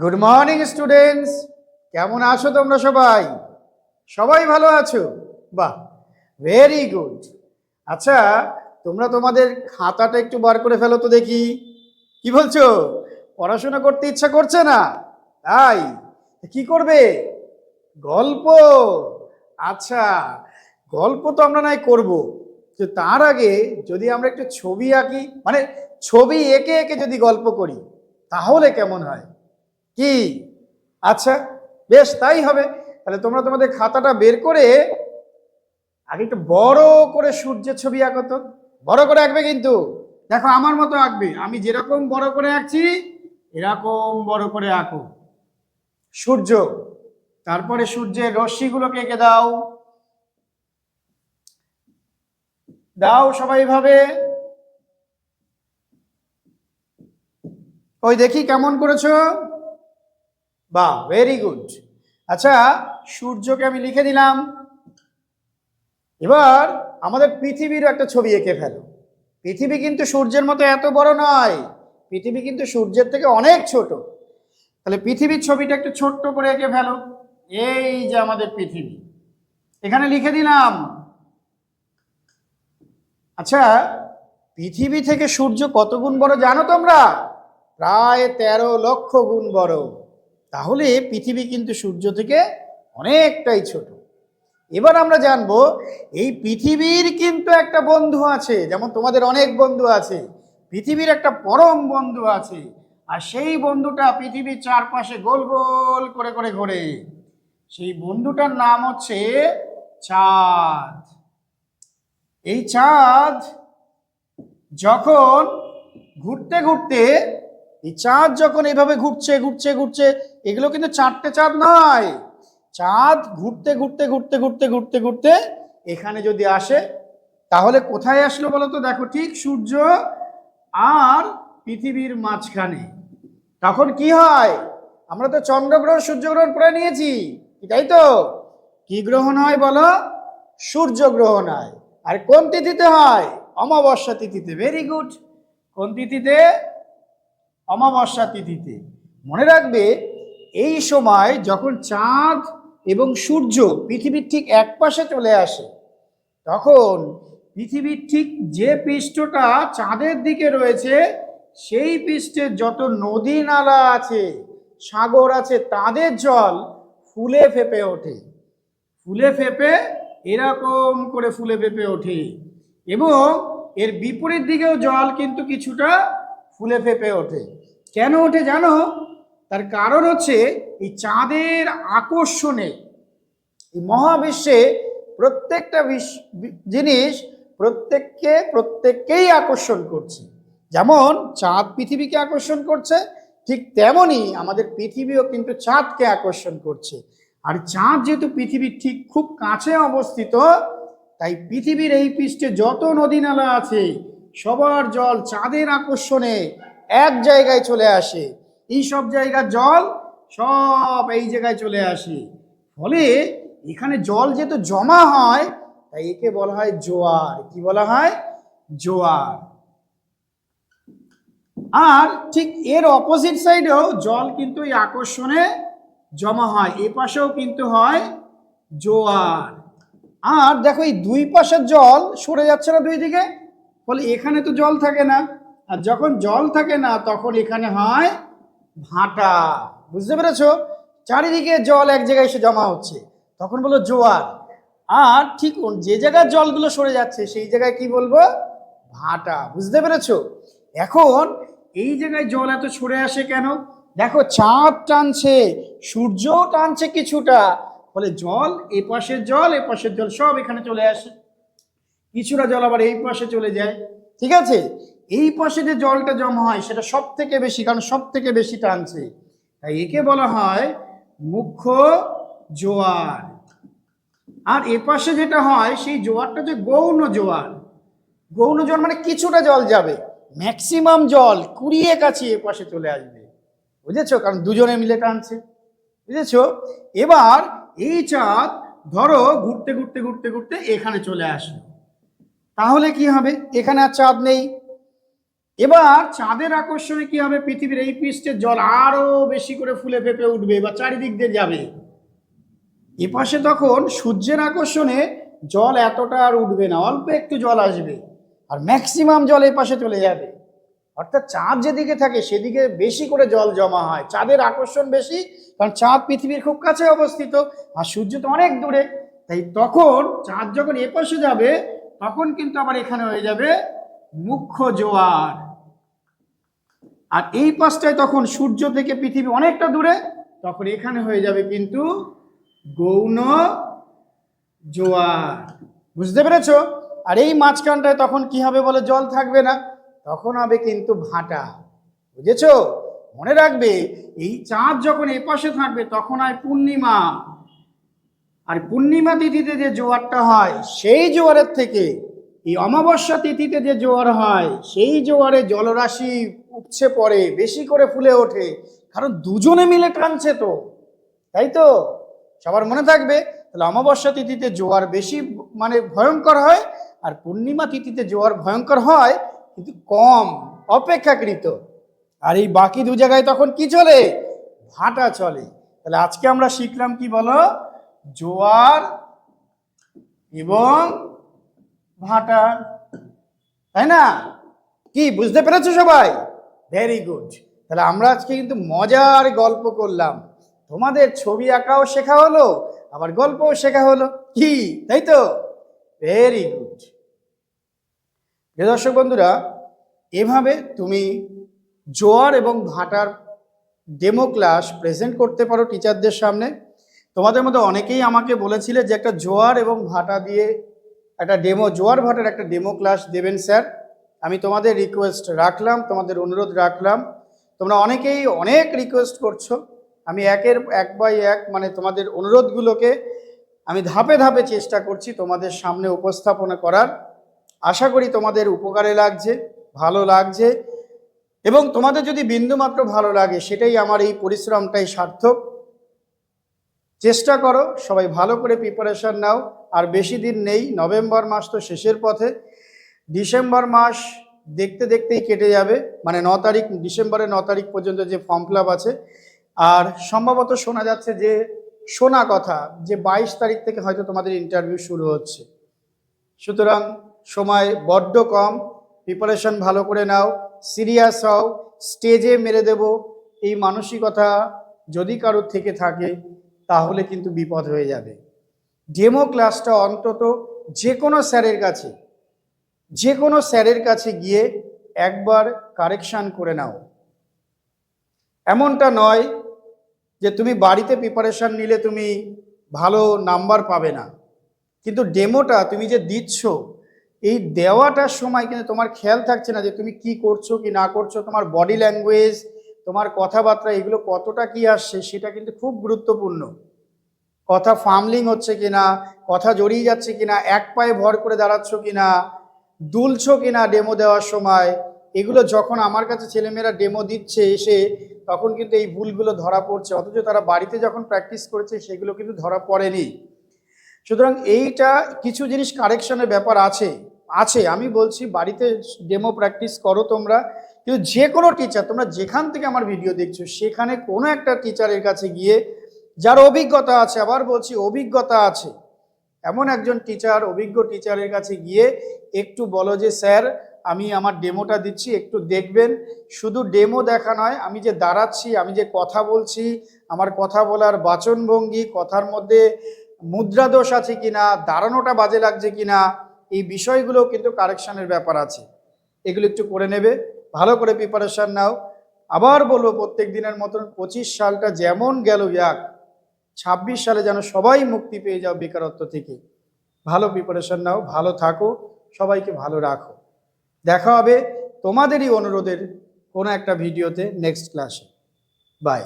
Good morning students কেমন আছো তোমরা সবাই? সবাই ভালো আছো? বাহ ভেরি গুড আচ্ছা তোমরা তোমাদের খাতাটা একটু বার করে ফেলো তো দেখি। কি বলছো? পড়াশোনা করতে ইচ্ছা করছে না? তাই? কি করবে? গল্প? আচ্ছা গল্প তো আমরা নাই করব। তো তার আগে যদি আমরা একটু ছবি আঁকি মানে ছবি এঁকে এঁকে যদি গল্প করি, তাহলে কেমন হয়? কি? আচ্ছা বেশ, তাই হবে। তাহলে তোমরা তোমাদের খাতাটা বের করে আগে একটু বড় করে সূর্যের ছবি আঁকো তো। বড় করে আঁকবে কিন্তু। দেখো, আমার মতো আঁকবে। আমি যেরকম বড় করে আঁকছি, এরকম বড় করে আঁকো। সূর্য, তারপরে সূর্যের রশ্মিগুলোকে এঁকে দাও। দাও সবাই ভাবে ওই দেখি কেমন করেছ। বাহ ভেরি গুড আচ্ছা সূর্যকে আমি লিখে দিলাম। এবার আমাদের পৃথিবীর একটা ছবি এঁকে ফেলো। পৃথিবী কিন্তু সূর্যের মতো এত বড় নয়। পৃথিবী কিন্তু সূর্যের থেকে অনেক ছোট। তাহলে পৃথিবীর ছবিটা একটু ছোট্ট করে এঁকে ফেলো। এই যে আমাদের পৃথিবী। এখানে লিখে দিলাম। আচ্ছা পৃথিবী থেকে সূর্য কত গুণ বড় জানো তোমরা? প্রায় তেরো লক্ষ গুণ বড়। তাহলে পৃথিবী কিন্তু সূর্য থেকে অনেকটাই ছোট। এবার আমরা জানব, এই পৃথিবীর কিন্তু একটা বন্ধু আছে, যেমন তোমাদের অনেক বন্ধু আছে, পৃথিবীর একটা পরম বন্ধু আছে, আর সেই বন্ধুটা পৃথিবীর চারপাশে গোল গোল করে করে ঘোরে। সেই বন্ধুটার নাম হচ্ছে চাঁদ। এই চাঁদ যখন ঘুরতে ঘুরতে এই চাঁদ যখন এইভাবে ঘুরছে ঘুরছে ঘুরছে, এগুলো কিন্তু চারটে চাঁদ নয়। চাঁদ ঘুরতে ঘুরতে ঘুরতে ঘুরতে ঘুরতে ঘুরতে এখানে যদি আসে, তাহলে কোথায় আসলো বলো তো দেখো ঠিক সূর্য আর পৃথিবীর মাঝখানে। তখন কি হয়? আমরা তো চন্দ্রগ্রহণ, সূর্যগ্রহণ পড়ে নিয়েছি তাই তো? কি গ্রহণ হয় বলো? সূর্যগ্রহণ হয় আর কোন তিথিতে হয়? অমাবস্যা তিথিতে। ভেরি গুড কোন তিথিতে? অমাবস্যা তিথিতে। মনে রাখবে, এই সময় যখন চাঁদ এবং সূর্য পৃথিবীর ঠিক এক পাশে চলে আসে, তখন পৃথিবীর ঠিক যে পৃষ্ঠটা চাঁদের দিকে রয়েছে, সেই পৃষ্ঠে যত নদী নালা আছে, সাগর আছে, তাদের জল ফুলে ফেপে ওঠে। ফুলে ফেপে এরকম করে ফুলে ফেপে ওঠে এবং এর বিপরীত দিকেও জল কিন্তু কিছুটা ফুলে ফেপে ওঠে। কেন ওঠে জানো? তার কারণ হচ্ছে এই চাঁদের আকর্ষণে, এই মহাবিশ্বে প্রত্যেকটা জিনিস প্রত্যেককে, প্রত্যেককেই আকর্ষণ করছে। যেমন চাঁদ পৃথিবীকে আকর্ষণ করছে, ঠিক তেমনই আমাদের পৃথিবীও কিন্তু চাঁদকে আকর্ষণ করছে। আর চাঁদ যেহেতু পৃথিবীর ঠিক খুব কাছে অবস্থিত, তাই পৃথিবীর এই পৃষ্ঠে যত নদী নালা আছে, সবার জল চাঁদের আকর্ষণে এক জায়গায় চলে আসে, এই সব জায়গার জল সব এই জায়গায় চলে আসে। ফলে এখানে জল যেহেতু জমা হয়, তাই একে বলা হয় জোয়ার। কি বলা হয়? জোয়ার। আর ঠিক এর অপোজিট সাইডেও জল কিন্তু এই আকর্ষণে জমা হয়, এ পাশেও কিন্তু হয় জোয়ার। আর দেখো এই দুই পাশের জল সরে যাচ্ছে না দুই দিকে, ফলে এখানে তো জল থাকে না। আর যখন জল থাকে না, তখন এখানে হয় ভাটা। বুঝতে পেরেছ? চারিদিকে জল এক জায়গায় এসে জমা হচ্ছে। তখন বলো জোয়ার। আর ঠিক যে জায়গায় জলগুলো সরে যাচ্ছে, সেই জায়গায় কি বলব? ভাটা। বুঝতে পেরেছ? এখন এই জায়গায় জল এত সরে আসে কেন? দেখো, চাঁদ টানছে, সূর্যও টানছে কিছুটা। ফলে জল, এ পাশের জল, এ পাশের জল সব এখানে চলে আসে। কিছুটা জল আবার এই পাশে চলে যায়। ঠিক আছে? এই পাশে যে জলটা জমা হয়, সেটা সব থেকে বেশি, কারণ সব থেকে বেশি টানছে। তাই একে বলা হয় মুখ্য জোয়ার। আর এ পাশে যেটা হয়, সেই জোয়ারটা যে গৌণ জোয়ার। গৌণ জোয়ার মানে কিছুটা জল যাবে ম্যাক্সিমাম জল কুড়িয়ে কাছে এ পাশে চলে আসবে। বুঝেছ? কারণ দুজনে মিলে টানছে। বুঝেছ? এবার এই চাঁদ ধরো ঘুরতে ঘুরতে ঘুরতে ঘুরতে এখানে চলে আসলো। তাহলে কি হবে? এখানে আর চাঁদ নেই। এবার চাঁদের আকর্ষণে কি হবে? পৃথিবীর এই পৃষ্ঠের জল আরও বেশি করে ফুলে ফেপে উঠবে বা চারিদিক দিয়ে যাবে। এপাশে তখন সূর্যের আকর্ষণে জল এতটা আর উঠবে না, অল্প একটু জল আসবে, আর ম্যাক্সিমাম জল এই পাশে চলে যাবে। অর্থাৎ চাঁদ যেদিকে থাকে, সেদিকে বেশি করে জল জমা হয়। চাঁদের আকর্ষণ বেশি, কারণ চাঁদ পৃথিবীর খুব কাছে অবস্থিত, আর সূর্য তো অনেক দূরে। তাই তখন চাঁদ যখন এপাশে যাবে, তখন কিন্তু আবার এখানে হয়ে যাবে মুখ্য জোয়ার। আর এই পাশটায় তখন সূর্য থেকে পৃথিবী অনেকটা দূরে, তখন এখানে হয়ে যাবে কিন্তু গৌণ জোয়ার। বুঝতে পেরেছ? আর এই মাঝখানটায় তখন কি হবে বলে জল থাকবে না? তখন হবে কিন্তু ভাটা। বুঝেছ? মনে রাখবে, এই চাঁদ যখন এপাশে থাকবে, তখন হয় পূর্ণিমা। আর পূর্ণিমা তিথিতে যে জোয়ারটা হয়, সেই জোয়ারের থেকে এই অমাবস্যা তিথিতে যে জোয়ার হয়, সেই জোয়ারে জলরাশি উপছে পড়ে, বেশি করে ফুলে ওঠে। কারণ দুজনে মিলে টানছে তো। তাই তো? সবার মনে থাকবে, তাহলে অমাবস্যা তিথিতে জোয়ার বেশি মানে ভয়ঙ্কর হয় আর পূর্ণিমা তিথিতে জোয়ার ভয়ঙ্কর হয়, কিন্তু কম, অপেক্ষাকৃত। আর এই বাকি দু জায়গায় তখন কি চলে? ভাটা চলে। তাহলে আজকে আমরা শিখলাম কি বলো? জোয়ার এবং ভাটা, তাই না? কি, বুঝতে পেরেছ সবাই? ভেরি গুড তাহলে আমরা আজকে কিন্তু মজার গল্প করলাম। তোমাদের ছবি আঁকাও শেখা হলো, আবার গল্পও শেখা হলো। কি, তাই তো? ভেরি গুড প্রিয় দর্শক বন্ধুরা, এভাবে তুমি জোয়ার এবং ভাটার ডেমো ক্লাস প্রেজেন্ট করতে পারো টিচারদের সামনে। তোমাদের মধ্যে অনেকেই আমাকে বলেছিলে যে একটা জোয়ার এবং ভাটা দিয়ে একটা ডেমো জোয়ার ভাটার একটা ডেমো ক্লাস দেবেন, স্যার। আমি তোমাদের রিকোয়েস্ট রাখলাম, তোমাদের অনুরোধ রাখলাম। তোমরা অনেকেই অনেক রিকোয়েস্ট করছ। আমি একের, এক বাই এক মানে তোমাদের অনুরোধগুলোকে আমি ধাপে ধাপে চেষ্টা করছি তোমাদের সামনে উপস্থাপনা করার। আশা করি তোমাদের উপকারে লাগছে, ভালো লাগছে। এবং তোমাদের যদি বিন্দুমাত্র ভালো লাগে, সেটাই আমার এই পরিশ্রমটাই সার্থক। চেষ্টা করো, সবাই ভালো করে প্রিপারেশন নাও। আর বেশি দিন নেই, নভেম্বর মাস তো শেষের পথে। ডিসেম্বর মাস দেখতে দেখতেই কেটে যাবে মানে ন তারিখ, ডিসেম্বরের ন তারিখ পর্যন্ত যে ফর্ম ফিল আছে। আর সম্ভবত শোনা যাচ্ছে যে, শোনা কথা, যে বাইশ তারিখ থেকে হয়তো তোমাদের ইন্টারভিউ শুরু হচ্ছে। সুতরাং সময় বড্ড কম প্রিপারেশন ভালো করে নাও সিরিয়াস হও স্টেজে মেরে দেব। এই মানসিকতা যদি কারোর থেকে থাকে, তাহলে কিন্তু বিপদ হয়ে যাবে। ডেমো ক্লাসটা অন্তত যে কোনো স্যারের কাছে, যে কোনো স্যারের কাছে গিয়ে একবার কারেকশান করে নাও। এমনটা নয় যে তুমি বাড়িতে প্রিপারেশান নিলে তুমি ভালো নাম্বার পাবে না। কিন্তু ডেমোটা তুমি যে দিচ্ছ, এই দেওয়াটার সময় কিন্তু তোমার খেয়াল থাকছে না যে তুমি কি করছ, কি না করছ, তোমার বডি ল্যাঙ্গুয়েজ তোমার কথাবার্তা, এগুলো কতটা কি আসছে, সেটা কিন্তু খুব গুরুত্বপূর্ণ। কথা ফার্মলিং হচ্ছে কিনা, কথা জড়িয়ে যাচ্ছে কিনা, এক পায়ে ভর করে দাঁড়াচ্ছ কিনা, দুলছো কিনা ডেমো দেওয়ার সময়, এগুলো যখন আমার কাছে ছেলেমেয়েরা ডেমো দিচ্ছে এসে, তখন কিন্তু এই ভুলগুলো ধরা পড়ছে। অথচ তারা বাড়িতে যখন প্র্যাকটিস করেছে, সেগুলো কিন্তু ধরা পড়েনি। সুতরাং এইটা কিছু জিনিস কারেকশনের ব্যাপার আছে আছে। আমি বলছি বাড়িতে ডেমো প্র্যাকটিস করো তোমরা, কিন্তু যে কোনো টিচার তোমরা যেখান থেকে আমার ভিডিও দেখছ, সেখানে কোনো একটা টিচারের কাছে গিয়ে যার অভিজ্ঞতা আছে, আবার বলছি অভিজ্ঞতা আছে। এমন একজন টিচার অভিজ্ঞ টিচারের কাছে গিয়ে একটু বলো যে, স্যার, আমি আমার ডেমোটা দিচ্ছি, একটু দেখবেন। শুধু ডেমো দেখা নয়, আমি যে দাঁড়াচ্ছি, আমি যে কথা বলছি, আমার কথা বলার বাচনভঙ্গি, কথার মধ্যে মুদ্রা দোষ আছে কিনা, দাঁড়ানোটা বাজে লাগছে কিনা, এই বিষয়গুলো কিন্তু কারেকশনের ব্যাপার আছে। এগুলো একটু করে নেবে, ভালো করে প্রিপারেশান নাও। আবার বলব, প্রত্যেক দিনের মতন পঁচিশ সালটা যেমন গেল যাক ছাব্বিশ সালে যেন সবাই মুক্তি পেয়ে যাও বেকারত্ব থেকে। ভালো প্রিপারেশন নাও, ভালো থাকো, সবাইকে ভালো রাখো। দেখা হবে তোমাদেরই অনুরোধের কোনো একটা ভিডিওতে নেক্সট ক্লাসে বাই